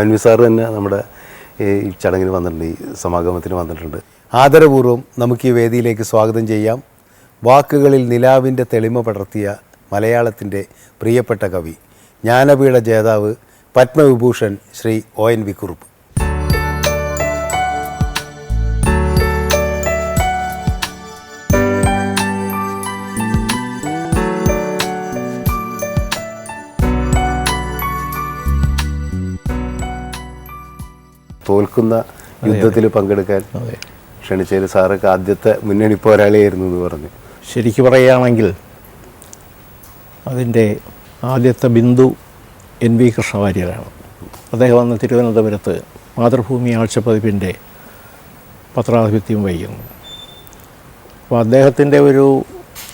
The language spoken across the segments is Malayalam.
അൻവി സാർ തന്നെ നമ്മുടെ ഈ ചടങ്ങിന് വന്നിട്ടുണ്ട് ഈ സമാഗമത്തിന് വന്നിട്ടുണ്ട്. ആദരപൂർവം നമുക്ക് ഈ വേദിയിലേക്ക് സ്വാഗതം ചെയ്യാം. വാക്കുകളിൽ നിലാവിന്റെ തെളിമ പടർത്തിയ മലയാളത്തിന്റെ പ്രിയപ്പെട്ട കവി ജ്ഞാനപീഠ ജേതാവ് Padma Vibhushan Shri O N V Kurup. തോൽക്കുന്ന യുദ്ധത്തിൽ പങ്കെടുക്കാൻ ക്ഷണിച്ചതിൽ സാറൊക്കെ ആദ്യത്തെ മുന്നണി പോരാളിയായിരുന്നു എന്ന് പറഞ്ഞു. ശരിക്കു പറയുകയാണെങ്കിൽ അതിന്റെ ആദ്യത്തെ ബിന്ദു എൻ വി കൃഷ്ണവാര്യരാണ്. അദ്ദേഹം അന്ന് തിരുവനന്തപുരത്ത് മാതൃഭൂമി ആഴ്ചപ്പതിപ്പിന്റെ പത്രാധിപത്യം വഹിക്കുന്നു. അപ്പോൾ അദ്ദേഹത്തിന്റെ ഒരു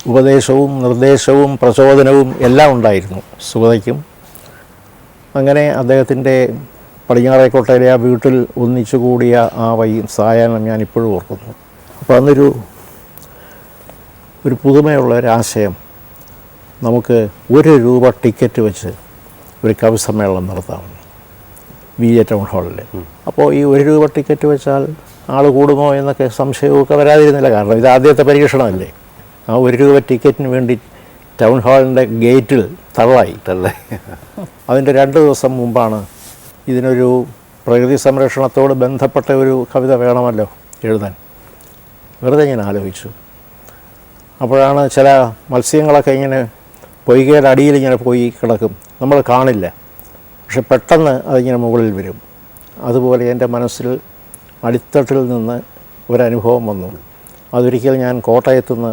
ഉപദേശവും നിർദ്ദേശവും പ്രചോദനവും എല്ലാം ഉണ്ടായിരുന്നു സുഗതയ്ക്കും. അങ്ങനെ അദ്ദേഹത്തിന്റെ പടിഞ്ഞാറേക്കോട്ടയിലെ ആ വീട്ടിൽ ഒന്നിച്ചു കൂടിയ ആ വൈ സായാഹ്നം ഞാൻ ഇപ്പോഴും ഓർക്കുന്നു. അപ്പോൾ അന്നൊരു ഒരു പുതുമയുള്ള ഒരാശയം നമുക്ക് ഒരു രൂപ ടിക്കറ്റ് വെച്ച് ഒരു കവി സമ്മേളനം നടത്താമെന്ന് വി എ ടൗൺ ഹാളിൽ അപ്പോൾ ഈ ഒരു രൂപ ടിക്കറ്റ് വെച്ചാൽ ആൾ കൂടുമോ എന്നൊക്കെ സംശയമൊക്കെ വരാതിരുന്നില്ല. കാരണം ഇത് ആദ്യത്തെ പരീക്ഷണമല്ലേ. ആ ഒരു രൂപ ടിക്കറ്റിന് വേണ്ടി ടൗൺ ഹാളിന്റെ ഗേറ്റിൽ തള്ളായി. തള്ളായി. അതിന്റെ രണ്ട് ദിവസം മുമ്പാണ് ഇതിനൊരു പ്രകൃതി സംരക്ഷണത്തോട് ബന്ധപ്പെട്ട ഒരു കവിത വേണമല്ലോ എഴുതാൻ. വെറുതെ ഞാൻ ആലോചിച്ചു. അപ്പോഴാണ് ചില മത്സ്യങ്ങളൊക്കെ ഇങ്ങനെ പൊയ്കയുടെ അടിയിൽ ഇങ്ങനെ പോയി കിടക്കും. നമ്മൾ കാണില്ല. പക്ഷെ പെട്ടെന്ന് അതിങ്ങനെ മുകളിൽ വരും. അതുപോലെ എന്റെ മനസ്സിൽ അടിത്തട്ടിൽ നിന്ന് ഒരനുഭവം വന്നു. അതൊരിക്കൽ ഞാൻ കോട്ടയത്തുനിന്ന്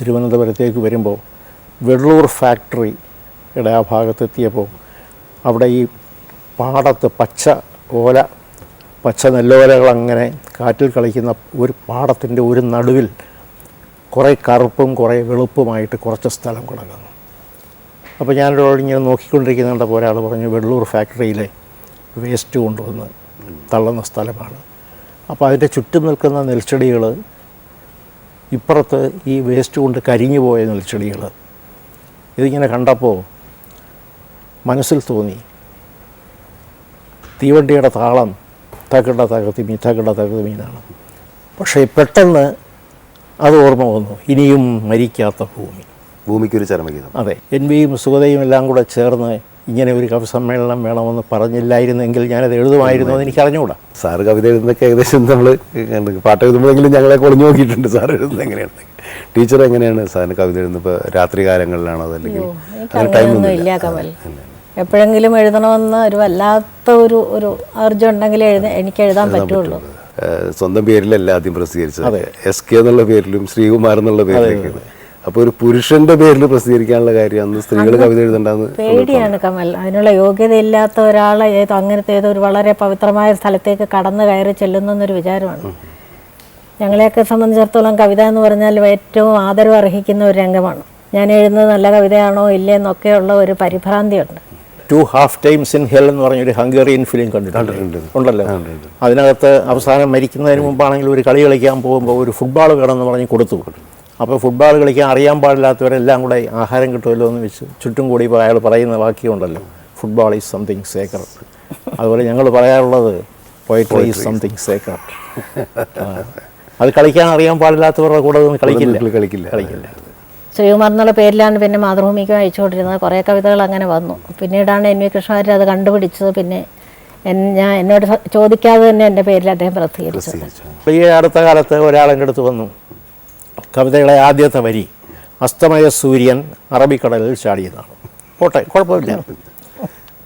തിരുവനന്തപുരത്തേക്ക് വരുമ്പോൾ വെള്ളൂർ ഫാക്ടറിയുടെ ആ ഭാഗത്തെത്തിയപ്പോൾ അവിടെ ഈ പാടത്ത് പച്ച ഓല പച്ച നെല്ലോലകൾ അങ്ങനെ കാറ്റിൽ കളിക്കുന്ന ഒരു പാടത്തിന്റെ ഒരു നടുവിൽ കുറേ കറുപ്പും കുറേ വെളുപ്പുമായിട്ട് കുറച്ച് സ്ഥലം കിടക്കുന്നു. അപ്പോൾ ഞാനൊരാൾ ഇങ്ങനെ നോക്കിക്കൊണ്ടിരിക്കുന്നുണ്ടപ്പോൾ ഒരാൾ പറഞ്ഞു വെള്ളൂർ ഫാക്ടറിയിലെ വേസ്റ്റ് കൊണ്ടുവന്ന് തള്ളുന്ന സ്ഥലമാണ്. അപ്പോൾ അതിന്റെ ചുറ്റും നിൽക്കുന്ന നെൽച്ചെടികൾ ഇപ്പുറത്ത് ഈ വേസ്റ്റ് കൊണ്ട് കരിഞ്ഞു പോയ നെൽച്ചെടികൾ ഇതിങ്ങനെ കണ്ടപ്പോൾ മനസ്സിൽ തോന്നി തീവണ്ടിയുടെ താളം തകിട തകർത്തി മീ തകിട തകർത്തി മീനാണ്. പക്ഷേ പെട്ടെന്ന് അത് ഓർമ്മ വന്നു. ഇനിയും മരിക്കാത്ത ഭൂമി. ഭൂമിക്കൊരു ചരമഗീതം. അതെ എൻ വിയും സുഗതയും എല്ലാം കൂടെ ചേർന്ന് ഇങ്ങനെ ഒരു കവി സമ്മേളനം വേണമെന്ന് പറഞ്ഞില്ലായിരുന്നെങ്കിൽ ഞാനത് എഴുതുമായിരുന്നു എന്ന് എനിക്ക് അറിഞ്ഞുകൂടാ. സാറ് കവിത എഴുതുന്നൊക്കെ ഏകദേശം നമ്മൾ പാട്ട് എഴുതുമ്പോഴെങ്കിലും ഞങ്ങളെ കൊളിഞ്ഞു നോക്കിയിട്ടുണ്ട് സാർ എഴുതുന്നത് എങ്ങനെയാണ് ടീച്ചർ എങ്ങനെയാണ് സാറിന് കവിത എഴുതുന്നത്? ഇപ്പോൾ രാത്രി കാലങ്ങളിലാണോ അതല്ലെങ്കിൽ എനിക്ക് അങ്ങനെയൊന്നും ഇല്ല കമൽ. എപ്പോഴെങ്കിലും എഴുതണമെന്ന് ഒരു വല്ലാത്ത ഒരു ഒരു അർജം ഉണ്ടെങ്കിൽ എഴുത എനിക്ക് എഴുതാൻ പറ്റുള്ളൂ. സ്വന്തം പേരിലല്ല ആദ്യം പ്രസിദ്ധീകരിച്ചത്. എസ് കെ എന്നുള്ള പേരിലും ശ്രീകുമാർ എന്നുള്ള പേരിലൊക്കെയാണ്. അപ്പൊ ഒരു പുരുഷന്റെ പേരിൽ പ്രസിദ്ധീകരിക്കാനുള്ള കാര്യം അന്ന് സ്ത്രീകൾ കവിത എഴുതണ്ടെന്ന് പേടിയാണ് കമൽ. അതിനുള്ള യോഗ്യതയില്ലാത്ത ഒരാളെ ഏതോ അങ്ങനത്തെ ഏതോ ഒരു വളരെ പവിത്രമായ സ്ഥലത്തേക്ക് കടന്നു കയറി ചെല്ലുന്നൊരു വിചാരമാണ്. ഞങ്ങളെയൊക്കെ സംബന്ധിച്ചിടത്തോളം കവിത എന്ന് പറഞ്ഞാൽ ഏറ്റവും ആദരവ് അർഹിക്കുന്ന ഒരു രംഗമാണ്. ഞാൻ എഴുതുന്നത് നല്ല കവിതയാണോ ഇല്ലേ എന്നൊക്കെയുള്ള ഒരു പരിഭ്രാന്തിയുണ്ട്. Two half times in hell എന്ന് പറഞ്ഞൊരു ഹംഗേറിയൻ ഫിലിം കണ്ടിട്ടുണ്ട്. ഉണ്ടല്ലോ? അതിനകത്ത് അവസാനം മരിക്കുന്നതിന് മുമ്പാണെങ്കിൽ ഒരു കളി കളിക്കാൻ പോകുമ്പോൾ ഒരു ഫുട്ബോൾ വേണമെന്ന് പറഞ്ഞ് കൊടുത്തു. അപ്പോൾ ഫുട്ബോൾ കളിക്കാൻ അറിയാൻ പാടില്ലാത്തവരെല്ലാം കൂടെ ആഹാരം കിട്ടുമല്ലോ എന്ന് വെച്ച് ചുറ്റും കൂടി ഇപ്പോൾ അയാൾ പറയുന്ന വാക്യമുണ്ടല്ലോ. ഫുട്ബോൾ ഈസ് സംതിങ് സേക്കർ അതുപോലെ ഞങ്ങൾ പറയാറുള്ളത് പോയിട്രി ഈസ് സംതിങ് സേക്കർ അത് കളിക്കാൻ അറിയാൻ പാടില്ലാത്തവരുടെ കൂടെ കളിക്കില്ല. കളിക്കില്ല. കളിക്കില്ല. ശ്രീകുമാർ എന്നുള്ള പേരിലാണ് പിന്നെ മാതൃഭൂമിക്ക് അയച്ചുകൊണ്ടിരുന്നത്. കുറേ കവിതകൾ അങ്ങനെ വന്നു. പിന്നീടാണ് എൻ വി കൃഷ്ണവാര്യർ അത് കണ്ടുപിടിച്ചത്. പിന്നെ എൻ- ഞാൻ എന്നോട് ചോദിക്കാതെ തന്നെ എന്റെ പേരിൽ അദ്ദേഹം പ്രസിദ്ധീകരിച്ചത്. ഈ അടുത്ത കാലത്ത് ഒരാൾ എന്റെ അടുത്ത് വന്നു. കവിതകളെ ആദ്യത്തെ വരി അസ്തമയ സൂര്യൻ അറബിക്കടലിൽ ചാടിയതാണ്. പോട്ടെ കുഴപ്പമില്ല.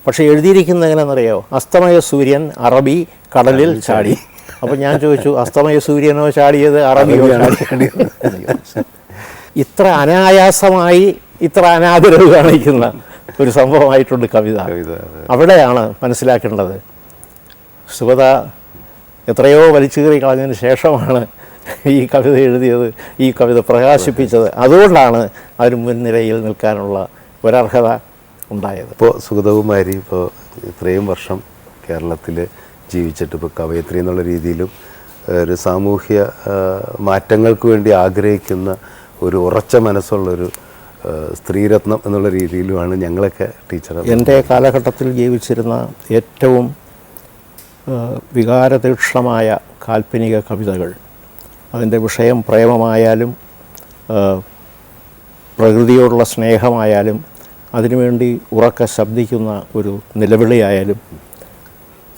പക്ഷേ എഴുതിയിരിക്കുന്നത് എങ്ങനെയാണെന്നറിയോ? അസ്തമയ സൂര്യൻ അറബി കടലിൽ ചാടി. അപ്പോൾ ഞാൻ ചോദിച്ചു അസ്തമയ സൂര്യനോ ചാടിയത് അറബിയോ? ചാടിയത്? ഇത്ര അനായാസമായി ഇത്ര അനാദരവ് കാണിക്കുന്ന ഒരു സംഭവമായിട്ടുണ്ട് കവിത. അവിടെയാണ് മനസ്സിലാക്കേണ്ടത്. സുഗത എത്രയോ വലിച്ചുകീറി കളഞ്ഞതിന് ശേഷമാണ് ഈ കവിത എഴുതിയത് ഈ കവിത പ്രകാശിപ്പിച്ചത്. അതുകൊണ്ടാണ് അവർ മുൻനിരയിൽ നിൽക്കാനുള്ള ഒരർഹത ഉണ്ടായത്. ഇപ്പോൾ സുഗതകുമാരി ഇപ്പോൾ ഇത്രയും വർഷം കേരളത്തിൽ ജീവിച്ചിട്ട് ഇപ്പോൾ കവയത്രി എന്നുള്ള രീതിയിലും ഒരു സാമൂഹ്യ മാറ്റങ്ങൾക്ക് വേണ്ടി ആഗ്രഹിക്കുന്ന ഒരു ഉറച്ച മനസ്സുള്ളൊരു സ്ത്രീരത്നം എന്നുള്ള രീതിയിലുമാണ് ഞങ്ങളൊക്കെ ടീച്ചർ. എന്റെ കാലഘട്ടത്തിൽ ജീവിച്ചിരുന്ന ഏറ്റവും വികാരതീക്ഷ്ണമായ കാൽപ്പനിക കവിതകൾ അതിന്റെ വിഷയം പ്രേമമായാലും പ്രകൃതിയോടുള്ള സ്നേഹമായാലും അതിനുവേണ്ടി ഉറക്ക ശബ്ദിക്കുന്ന ഒരു നിലവിളിയായാലും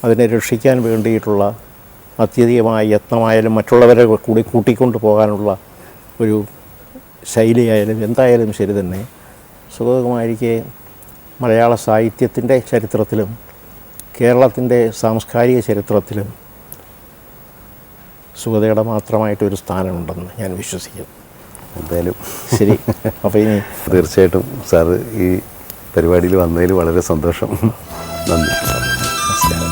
അതിനെ രക്ഷിക്കാൻ വേണ്ടിയിട്ടുള്ള അത്യധികമായ യത്നമായാലും മറ്റുള്ളവരെ കൂടി കൂട്ടിക്കൊണ്ടു പോകാനുള്ള ഒരു ശൈലിയായാലും എന്തായാലും ശരി തന്നെ. സുഗതകുമാരിക്ക് മലയാള സാഹിത്യത്തിന്റെ ചരിത്രത്തിലും കേരളത്തിന്റെ സാംസ്കാരിക ചരിത്രത്തിലും സുഗതയുടെ മാത്രമായിട്ടൊരു സ്ഥാനമുണ്ടെന്ന് ഞാൻ വിശ്വസിക്കുന്നു. എന്തായാലും. ശരി. അപ്പോൾ ഇനി തീർച്ചയായിട്ടും സാറ് ഈ പരിപാടിയിൽ വന്നതിൽ വളരെ സന്തോഷം. നന്ദി. നമസ്കാരം.